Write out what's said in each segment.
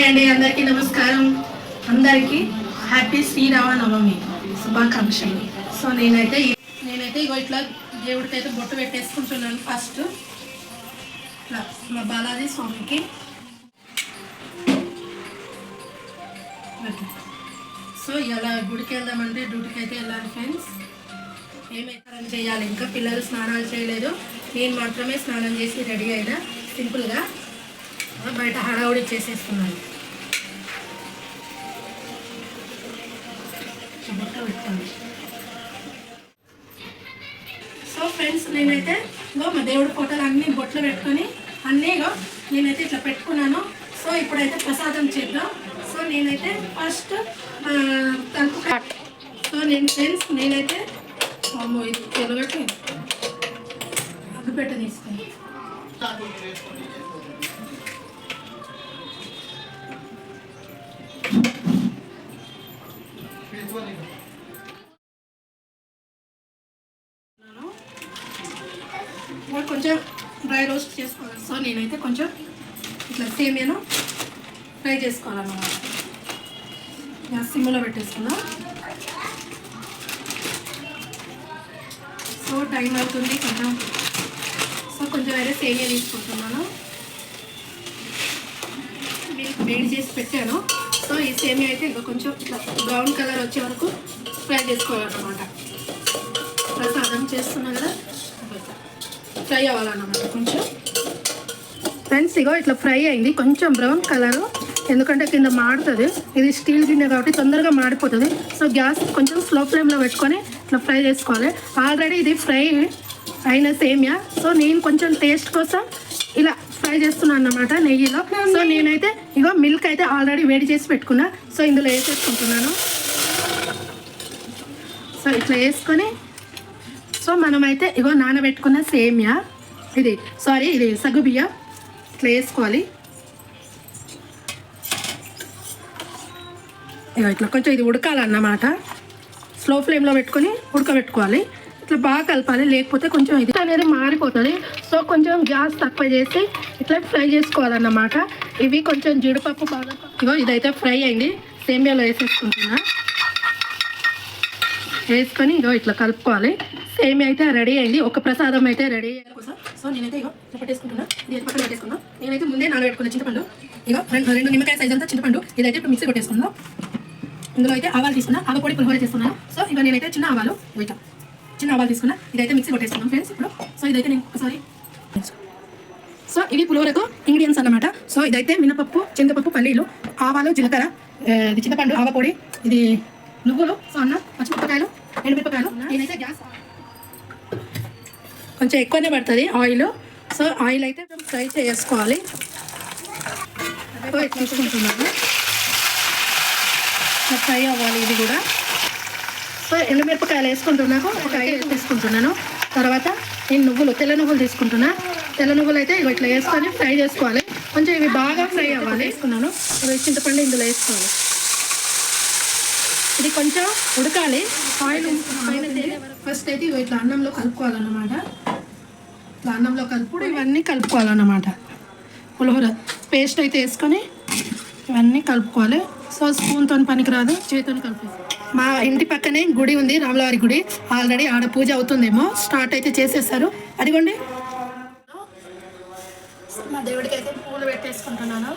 Hi అండి అందరికీ నమస్కారం. అందరికీ హ్యాపీ శ్రీరామనవమి శుభాకాంక్షలు. సో నేనైతే నేనైతే ఇగో ఇట్లా దేవుడికి అయితే బొట్టు పెట్టేసుకుంటున్నాను ఫస్ట్. ఇట్లా మా బాలాజీ స్వామికి. సో ఇలా గుడికి వెళ్దామంటే డ్యూటీకి అయితే వెళ్ళాలి ఫ్రెండ్స్. ఏమైతే చేయాలి. ఇంకా పిల్లలు స్నానాలు చేయలేదు. నేను మాత్రమే స్నానం చేసి రెడీ అయినా సింపుల్గా. బయట హడావుడి చేసేస్తున్నాను. పెట్టాను సో ఫ్రెండ్స్ నేనైతే ఇగో మా దేవుడి ఫోటోలు అన్ని బొట్లు పెట్టుకొని అన్నీ నేనైతే ఇట్లా పెట్టుకున్నాను. సో ఇప్పుడైతే ప్రసాదం చేద్దాం. సో నేనైతే ఫస్ట్ తలుపు సో నేను ఫ్రెండ్స్ నేనైతే అమ్మో ఇది అగ్గుపెట్ట తీసుకుని. ఇంకా కొంచెం డ్రై రోస్ట్ చేసుకోవాలి. సో నేనైతే కొంచెం ఇట్లా సేమియాను ఫ్రై చేసుకోవాలన్నమాట. గ్యాస్ సిమ్లో పెట్టేసుకుందాం. సో టైం అవుతుంది కొంచెం. సో కొంచెం అయితే సేమియా తీసుకుంటున్నాను. మిల్క్ వేడి చేసి పెట్టాను. సో ఈ సేమియా అయితే ఇంకా కొంచెం ఇట్లా బ్రౌన్ కలర్ వచ్చే వరకు ఫ్రై చేసుకోవాలన్నమాట. ప్రసాదం చేస్తున్నా కదా. ఫ్రై అవ్వాలన్నమాట కొంచెం. ఫ్రెండ్స్ ఇగో ఇట్లా ఫ్రై అయింది. కొంచెం బ్రౌన్ కలర్. ఎందుకంటే కింద మాడుతుంది. ఇది స్టీల్ గిన్నె కాబట్టి తొందరగా మాడిపోతుంది. సో గ్యాస్ కొంచెం స్లో ఫ్లేమ్లో పెట్టుకొని ఇట్లా ఫ్రై చేసుకోవాలి. ఆల్రెడీ ఇది ఫ్రై అయిన సేమియా. సో నేను కొంచెం టేస్ట్ కోసం ఇలా ఫ్రై చేస్తున్నాను అన్నమాట నెయ్యిలో. సో నేనైతే ఇగో మిల్క్ అయితే ఆల్రెడీ వేడి చేసి పెట్టుకున్నా. సో ఇందులో వేసేసుకుంటున్నాను. సో ఇట్లా వేసుకొని సో మనమైతే ఇగో నానబెట్టుకున్న సేమియా. ఇది సారీ ఇది సగ్గుబియ్య ఇట్లా వేసుకోవాలి. ఇగో ఇట్లా కొంచెం ఇది ఉడకాలన్నమాట. స్లో ఫ్లేమ్లో పెట్టుకొని ఉడకబెట్టుకోవాలి. ఇట్లా బాగా కలపాలి లేకపోతే కొంచెం ఇది అనేది మారిపోతుంది. సో కొంచెం గ్యాస్ తక్కువ చేసి ఇట్లా ఫ్రై చేసుకోవాలన్నమాట. ఇవి కొంచెం జీడిపప్పు బాగా ఇగో ఇదైతే ఫ్రై అయింది. సేమియాలో వేసేసుకుంటున్నా. వేసుకొని ఇగో ఇట్లా కలుపుకోవాలి. సేమ్ అయితే రెడీ అయింది. ఒక ప్రసాదం అయితే రెడీ కోసం సో నేనైతే ఇగో ఇట్లా పెట్టేసుకుంటున్నా ఇది పక్కన పెట్టేసుకున్నా నేనైతే ముందే నానబెట్టుకున్న చింతపండు. ఇగో రెండు రెండు నిమ్మకాయ సైజ్ అంతా చింతపండు. ఇదైతే ఇప్పుడు మిక్సీ కొట్టేసుకుందాం. ఇందులో అయితే ఆవాలు తీసుకున్నా. ఆవ పొడి పులిహోర చేసుకున్నాను సో ఇక నేనైతే చిన్న ఆవాలు ఇట్లా చిన్న ఆవాలు తీసుకున్నా. ఇదైతే మిక్సీ కొట్టేసుకున్నాం ఫ్రెండ్స్ ఇప్పుడు. సో ఇదైతే నేను ఒకసారి సో ఇవి పులిహోరకు ఇంగ్రీడియంట్స్ అన్నమాట. సో ఇదైతే మినపప్పు చింతపప్పు పల్లీలు ఆవాలు జీలకర్ర ఇది చింతపండు ఆవ పొడి ఇది నువ్వులు సో అన్న పచ్చిమిరపకాయలు ఎండుమిరపకాయలు నేనైతే గ్యాస్ కొంచెం ఎక్కువనే పడుతుంది ఆయిల్. సో ఆయిల్ అయితే ఫ్రై చేసుకోవాలి. సో తీసుకుంటున్నాను. ఫ్రై అవ్వాలి ఇది కూడా. సో ఎండుమిరపకాయలు వేసుకుంటున్నాను ఒక ఐదు తీసుకుంటున్నాను. తర్వాత నేను నువ్వులు తెల్ల నువ్వులు తీసుకుంటున్నా. తెల్ల నువ్వులు అయితే ఇవి ఇట్లా వేసుకొని ఫ్రై చేసుకోవాలి. కొంచెం ఇవి బాగా ఫ్రై అవ్వాలి. వేసుకున్నాను. చింతపండు ఇందులో వేసుకోవాలి. ఇది కొంచెం ఉడకాలి. ఆయిల్ ఫస్ట్ అయితే ఇవి ఇట్లా అన్నంలో కలుపుకోవాలన్నమాట. ఇట్లా అన్నంలో కలుపుడు ఇవన్నీ కలుపుకోవాలన్నమాట. పులిహోర పేస్ట్ అయితే వేసుకొని ఇవన్నీ కలుపుకోవాలి. సో స్పూన్తో పనికిరాదు చేతితో కలిపేసి మా ఇంటి పక్కనే గుడి ఉంది రాములవారి గుడి. ఆల్రెడీ ఆడ పూజ అవుతుందేమో స్టార్ట్ అయితే చేసేసారు అదిగోండి. మా దేవుడికి అయితే పూలు పెట్టేసుకుంటున్నాను.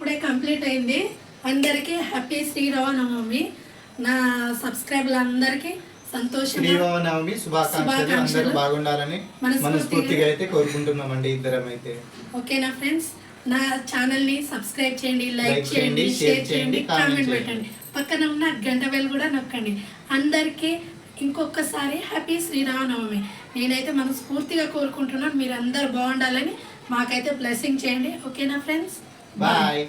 ఇప్పుడే కంప్లీట్ అయింది. అందరికీ హ్యాపీ శ్రీరామనవమి. నా సబ్స్క్రైబర్లు అందరికీ సంతోషంగా శ్రీరామనవమి శుభాకాంక్షలు. అందరూ బాగుండాలని మనస్ఫూర్తిగా- అయితే కోరుకుంటున్నామండి ఇద్దరం అయితే ఓకేనా ఫ్రెండ్స్ నా ఛానల్ని సబ్స్క్రైబ్ చేయండి లైక్ చేయండి షేర్ చేయండి కామెంట్. పెట్టండి. పక్కన ఉన్న గంట బెల్ కూడా నొక్కండి. అందరికీ ఇంకొకసారి హ్యాపీ శ్రీరామనవమి. నేనైతే మనస్ఫూర్తిగా కోరుకుంటున్నాను. మీరు అందరు బాగుండాలని మాకైతే బ్లెస్సింగ్ చేయండి. ఓకేనా ఫ్రెండ్స్? Bye. Bye.